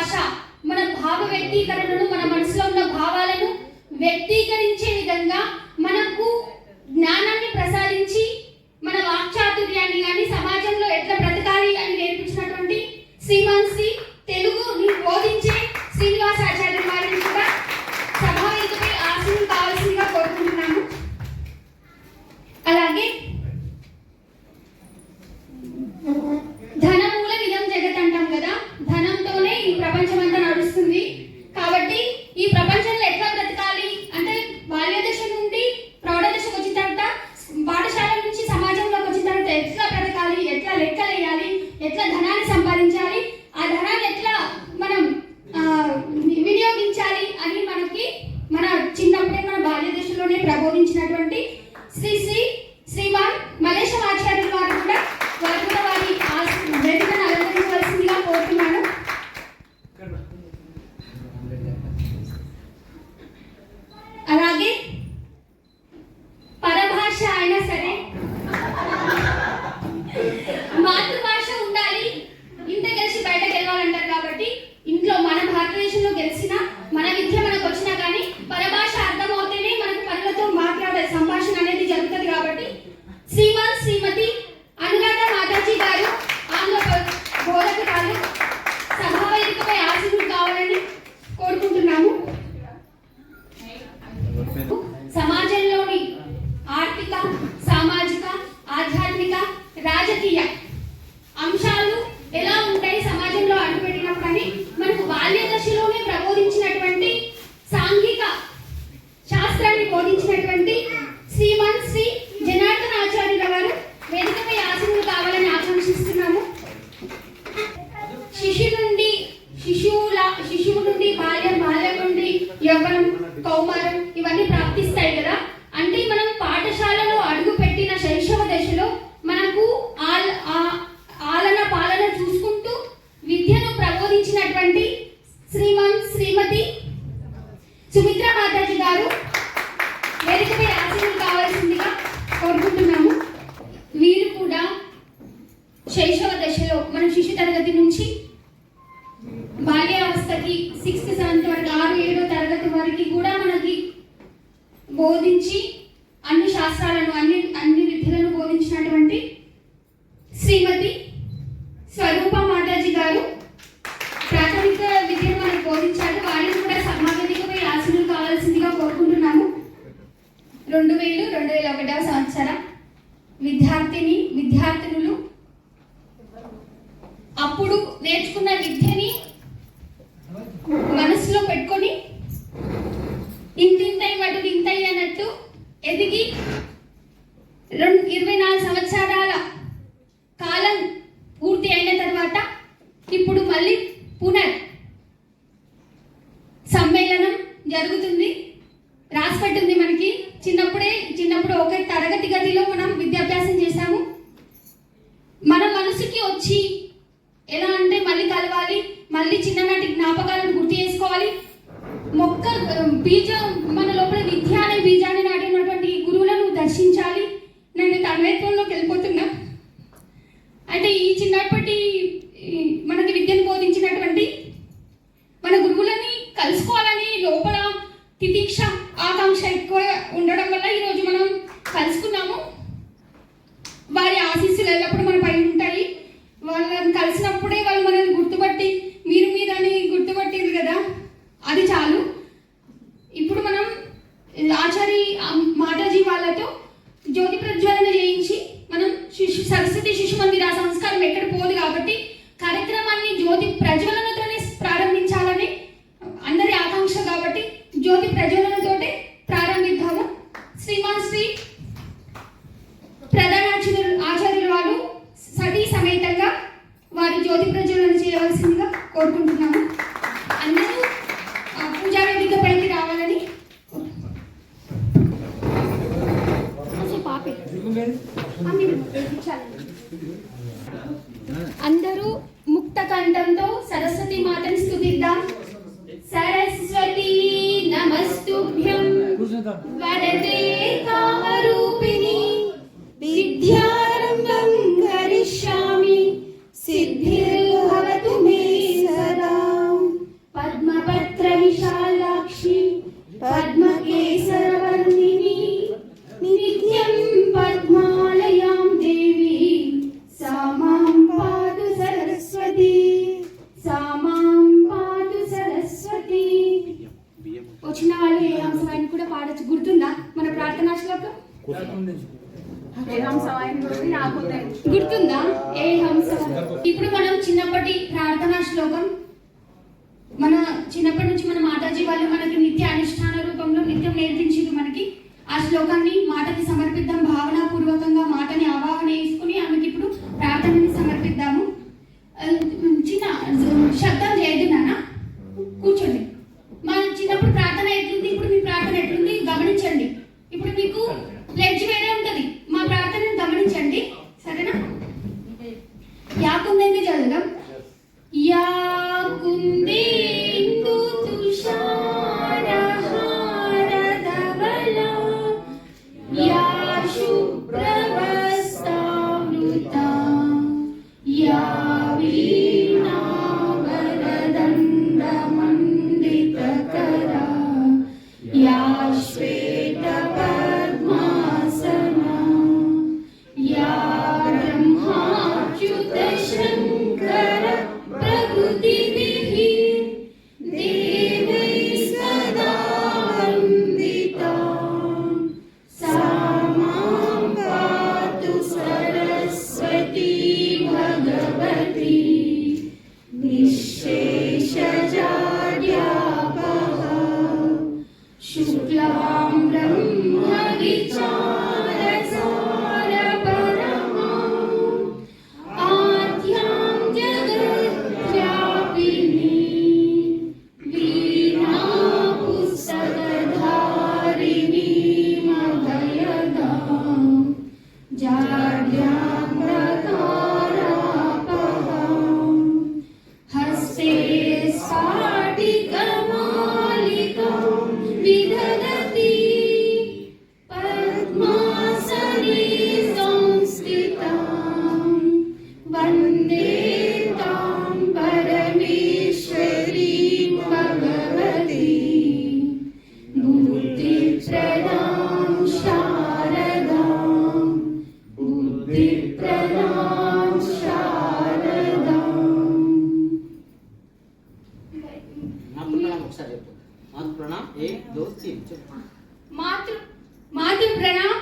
భాష మన భావ వ్యక్తీకరణను మన మనసులో ఉన్న భావాలను వ్యక్తీకరించే విధంగా మనం శిశు నుండి శిశువుల శిశువు నుండి బాల్యం బాల్యం నుండి యవ్వనం కౌమారం ఇవన్నీ ప్రాప్తిస్తాయి కదా? బోధించి అన్ని శాస్త్రాలను అన్ని అన్ని విద్యలను బోధించినటువంటి శ్రీమతి స్వరూప మాతాజీ గారు. ప్రాథమిక విద్యను మనకు బోధించారు. వారిని కూడా సమాగతికపై ఆశలు కావాల్సిందిగా కోరుకుంటున్నాము. రెండు వేలు రెండు వేల ఒకటవ సంవత్సరం విద్యార్థిని విద్యార్థినులు అప్పుడు నేర్చుకున్న విద్య ఇప్పుడు మళ్ళీ పునర్ సమ్మేళనం జరుగుతుంది. రాసిపెట్టింది మనకి. చిన్నప్పుడే చిన్నప్పుడు ఒక తరగతి గదిలో మనం విద్యాభ్యాసం చేశాము. మన మనసుకి వచ్చి ఎలా అంటే మళ్ళీ కలవాలి మళ్ళీ చిన్ననాటి జ్ఞాపకాలను గుర్తు చేసుకోవాలి. మొక్క బీజం titik కోరుకుంటున్నాము అందరూ పూజా వేదిక పైకి రావాలని పాపే. అందరూ ముక్త కంఠంతో సరస్వతి మాతని స్థుతిద్దాం సరస్వతి నమస్తుభ్యం. వరదే మన చిన్నప్పటి నుంచి మన మాతాజీ వాళ్ళు మనకి నిత్య అనుష్ఠాన రూపంలో నిత్యం నేర్పించింది మనకి. ఆ శ్లోకాన్ని మాటకి సమర్పిద్దాం భావనాపూర్వకంగా మాటని ఆవాహన చేసుకుని ఆమెకి ఇప్పుడు ప్రార్థనని సమర్పిద్దాము. చిన్న శబ్దం शेषचार्याप शुक्लाम्रम् ప్రణామం ఒకసారి చెప్పు మాతృ ప్రణామ్ ఏ దో